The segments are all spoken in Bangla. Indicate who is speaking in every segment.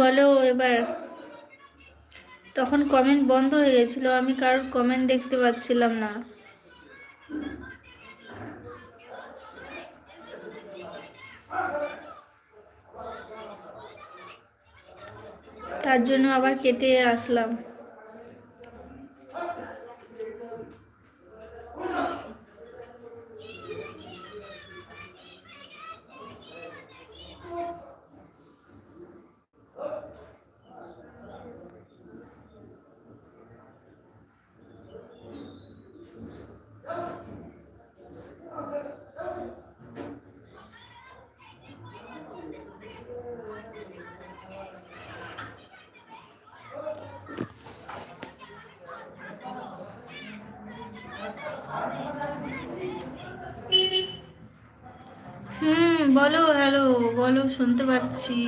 Speaker 1: বলো এবার। তখন কমেন্ট বন্ধ হয়ে গেছিল, আমি কারোর কমেন্ট দেখতে পাচ্ছিলাম না। তার জন্য আবার কেটে আসলাম। হুম বলো হ্যালো বলো শুনতে পাচ্ছি।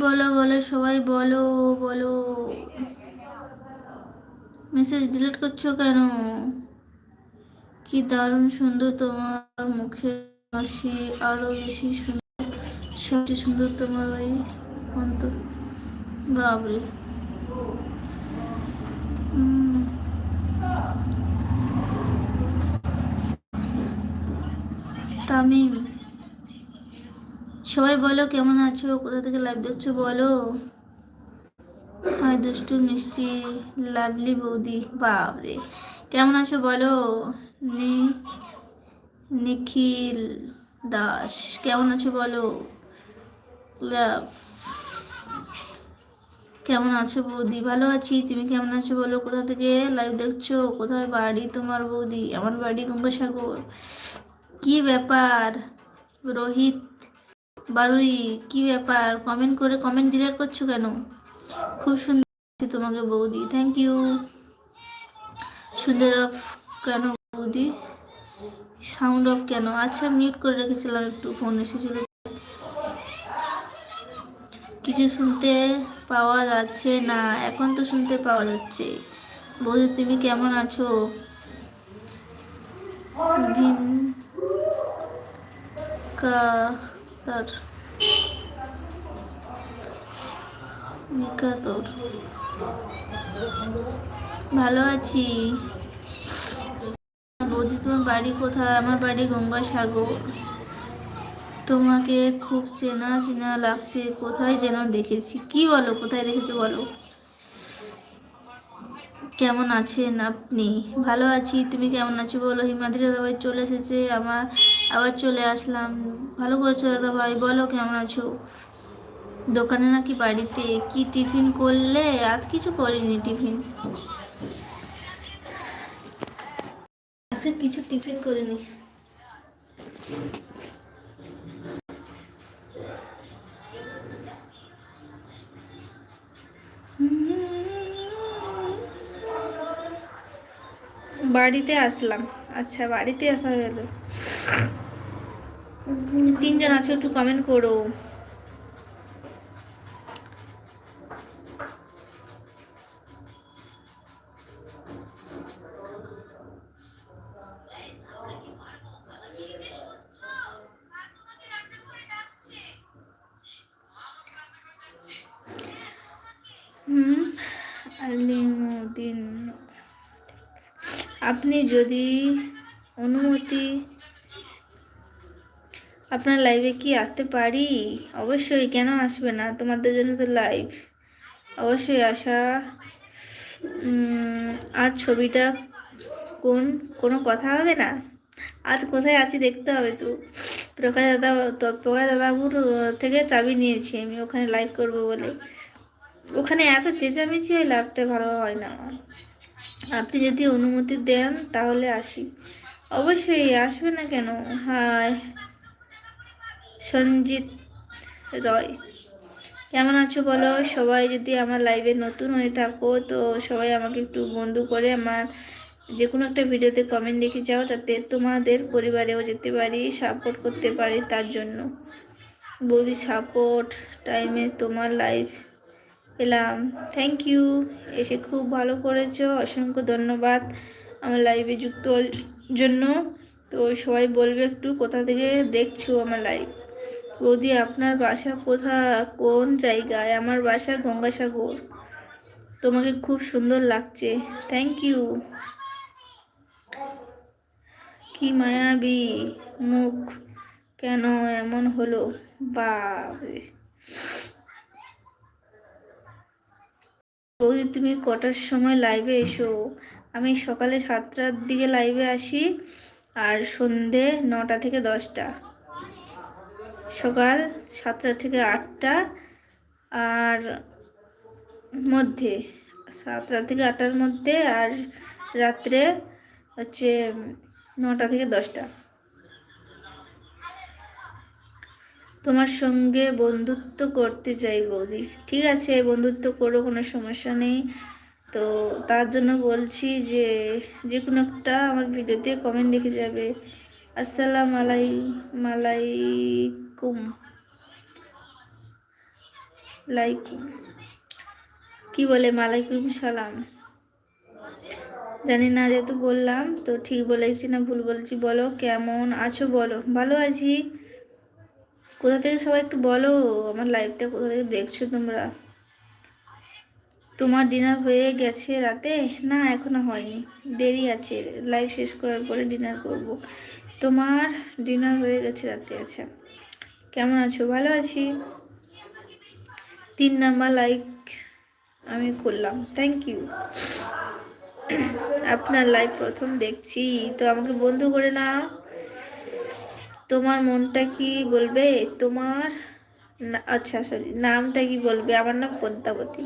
Speaker 1: বলো বলো, সবাই বলো বলো। মেসেজ ডিলিট করছ কেন? কি দারুণ সুন্দর তোমার মুখের হাসি, আরও বেশি সুন্দর সবচেয়ে সুন্দর তোমার ওই অন্তর। বাবরে। তামিম। সবাই বলো, কেমন আছো? কোথা থেকে লাইভ দেখছ বলো? হাই দুষ্টু, মিষ্টি লাভলি বৌদি বাবরে কেমন আছো বলো? নিখিল দাস, কেমন আছো বলো? লাভ কেমন আছো বৌদি? ভালো আছি। তুমি কেমন আছো বলো? কোথা থেকে লাইভ দেখছ? কোথায় বাড়ি তোমার বৌদি? আমার বাড়ি গঙ্গাসাগর। কি ব্যাপার? রোহিত বারুই, কি ব্যাপার? কমেন্ট করে কমেন্ট ডিলিট করছ কেন? খুব সুন্দর তোমাকে বৌদি থ্যাংক ইউ সুন্দর অফ কেন বৌদি? সাউন্ড অফ কেন? আচ্ছা মিউট করে রেখেছিলাম একটু ফোন এসেছিল। কিছু শুনতে পাওয়া যাচ্ছে না, এখন তো শুনতে পাওয়া যাচ্ছে। বৌদি, তুমি কেমন আছো? ভিন কা তার তোর। ভালো আছি। বৌদি তোমার বাড়ি কোথায়? আমার বাড়ি গঙ্গাসাগর তোমাকে খুব চেনা চেনা লাগছে। কোথায় যেন দেখেছি। কি বলো? কোথায় দেখেছ বলো? কেমন আছেন আপনি? ভালো আছি, তুমি কেমন আছো বলো? হিমাদ্রি দাদা ভাই চলে এসেছে, আমার আবার চলে আসলাম। ভালো করেছ দাদা ভাই বলো কেমন আছো? দোকানে নাকি বাড়িতে? কি টিফিন করলে? আজ কিছু করিনি টিফিন। আজকে কিছু টিফিন করিনি বাড়িতে আসলাম। আচ্ছা বাড়িতে আসা হলো তিনজন আছে একটু কমেন্ট করো। আপনি যদি অনুমতি আপনার লাইভে কি আসতে পারি? অবশ্যই, কেন আসবে না? তোমাদের জন্য তো লাইভ অবশ্যই আসা আর ছবিটা কোন, কোনো কথা হবে না? আজ কোথায় আছি দেখতে হবে তো। প্রকাশ দাদা, প্রকাশ দাদাবুর থেকে চাবি নিয়েছি আমি, ওখানে লাইভ করব বলে। ওখানে এত চেঁচামেচি ওই লাভটা ভালো হয় না। আমার আপনি যদি অনুমতি দেন, তাহলে আসি। অবশ্যই, আসবে না কেন? হায়, সঞ্জিত রয়। কেমন আছো বলো? সবাই যদি আমার লাইভে নতুন হয়ে থাকো, তো সবাই আমাকে একটু বন্ধু করে আমার যে কোনো একটা ভিডিওতে কমেন্ট লিখে যাও যাতে তোমাদের পরিবারেও যেতে পারি সাপোর্ট করতে পারি তার জন্য। বৌদি সাপোর্ট টাইমে তোমার লাইফ এলাম। থ্যাংক ইউ এসে খুব ভালো করেছ। অসংখ্য ধন্যবাদ আমার লাইভে যুক্ত জন্য। তো সবাই বলবে একটু কোথা থেকে দেখছ আমার লাইভ বৌদি, আপনার বাসা কোথা? কোন জায়গায়? আমার বাসা গঙ্গাসাগর। তোমাকে খুব সুন্দর লাগছে। থ্যাংক ইউ কি মায়াবী মুখ। কেন এমন হলো? বাবরে বৌদি, তুমি কটার সময় লাইভে এসো? আমি সকালে সাতটার দিকে লাইভে আসি আর সন্ধে নটা থেকে দশটা। সকাল সাতটা থেকে আটটা আর মধ্যে, সাতটা থেকে আটটার মধ্যে আর রাত্রে হচ্ছে নটা থেকে দশটা। তোমার সঙ্গে বন্ধুত্ব করতে চাই বৌদি ঠিক আছে, বন্ধুত্ব করো কোনো সমস্যা নেই। তো তার জন্য বলছি যে যে কোনো একটা আমার ভিডিওতে কমেন্ট লিখে যাবে। আসসালাম আলাই মালাইকুম লাইকুম। কি বলে? মালাইকুম সালাম। জানি না যেহেতু বললাম, তো ঠিক বলেছি না ভুল বলেছি, বলো কেমন আছো বলো। ভালো আছি। কোথা থেকে সবাই একটু বলো? আমার লাইভটা কোথা থেকে দেখছ তোমরা? তোমার ডিনার হয়ে গেছে রাতে? না, এখনও হয়নি। দেরি আছে। লাইভ শেষ করার পরে ডিনার করব। তোমার ডিনার হয়ে গেছে রাতে আছে কেমন আছো? ভালো আছি? তিন নাম্বার লাইক আমি করলাম। থ্যাংক ইউ আপনার লাইভ প্রথম দেখছি। তো আমাকে বন্ধু করে নাও। তোমার মনটা কি বলবে? তোমার আচ্ছা সরি নামটা কি বলবে? আমার নাম পদ্মাবতী।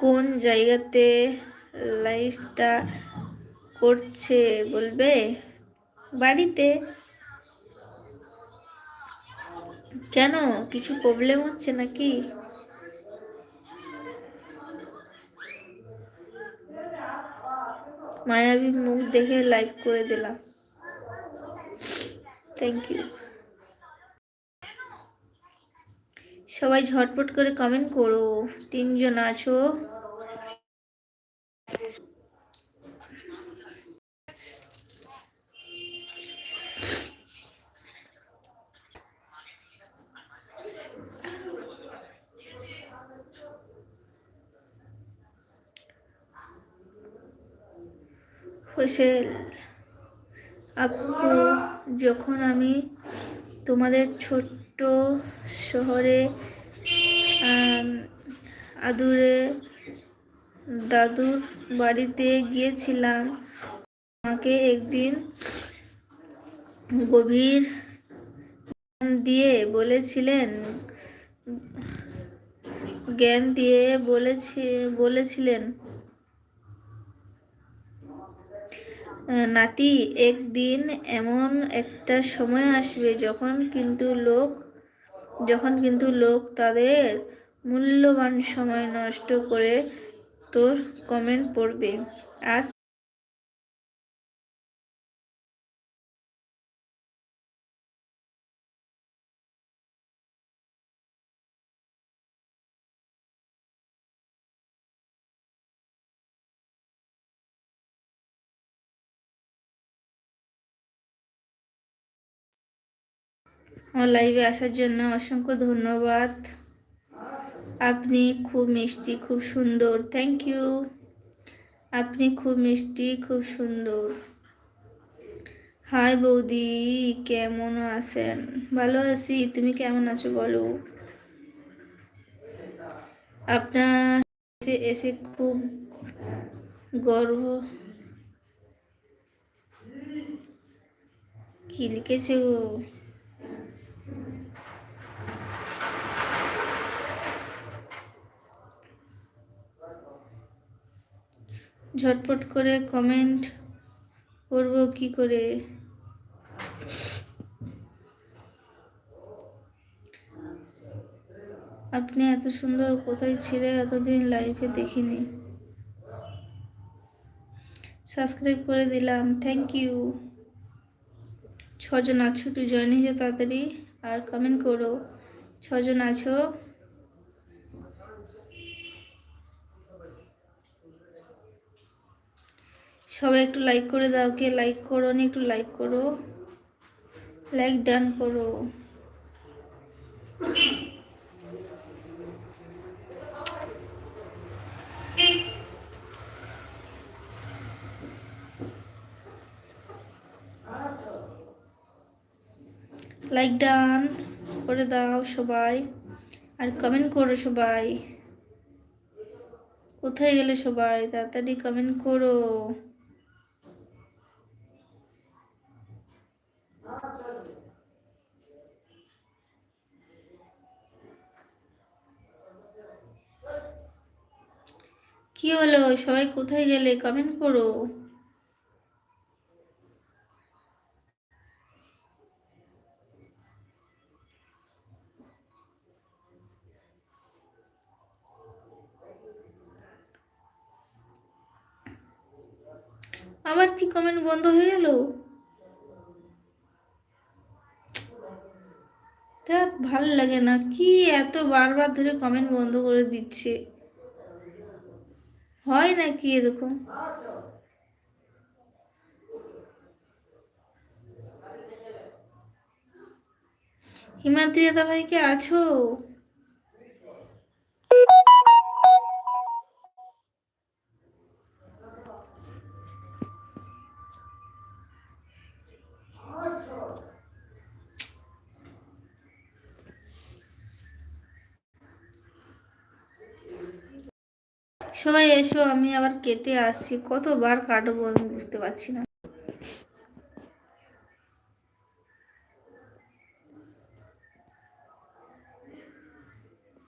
Speaker 1: কোন জায়গাতে লাইফটা করছে বলবে? বাড়িতে। কেন? কিছু প্রবলেম হচ্ছে নাকি? মায়াবী মুখ দেখে লাইভ করে দিলাম। থ্যাংক ইউ সবাই ঝটপট করে কমেন্ট করো। তিনজন আছো। হোসেল আপু, যখন আমি তোমাদের ছোট্ট শহরে আদুরে দাদুর বাড়িতে গিয়েছিলাম আমাকে একদিন গভীর দিয়ে বলেছিলেন, জ্ঞান দিয়ে বলেছি, বলেছিলেন নাতি, একদিন এমন একটা সময় আসবে যখন কিন্তু লোক, যখন কিন্তু লোক তাদের মূল্যবান সময় নষ্ট করে তোর কমেন্ট পড়বে। আর আমার লাইভে আসার জন্য অসংখ্য ধন্যবাদ। আপনি খুব মিষ্টি, খুব সুন্দর। থ্যাংক ইউ আপনি খুব মিষ্টি, খুব সুন্দর। হাই বৌদি, কেমন আছেন? ভালো আছি। তুমি কেমন আছো বলো? আপনার এসে খুব গর্ব। কি লিখেছো? ঝটপট করে কমেন্ট করব কি করে? আপনি এত সুন্দর কোথায় ছিলে? এতদিন লাইফে দেখিনি। সাবস্ক্রাইব করে দিলাম। থ্যাংক ইউ ছজন আছো একটু জয়েন হয়ে তাড়াতাড়ি। আর কমেন্ট করো। ছজন আছো সবাই একটু লাইক করে দাও, কে লাইক করো নি একটু লাইক করো। লাইক ডান করো। লাইক ডান করে দাও সবাই। আর কমেন্ট করো সবাই। কোথায় গেলে সবাই? তাড়াতাড়ি কমেন্ট করো। কি হলো? সবাই কোথায় গেলে? কমেন্ট করো। আবার কি কমেন্ট বন্ধ হয়ে গেল? ভালো লাগে না। কি এত বারবার ধরে কমেন্ট বন্ধ করে দিচ্ছে? হয় নাকি এরকম? হিমাদ্রি দাদা ভাই কি আছো? সবাই এসো আমি আবার কেটে আসছি। কতবার কাটবো আমি বুঝতে পারছি না।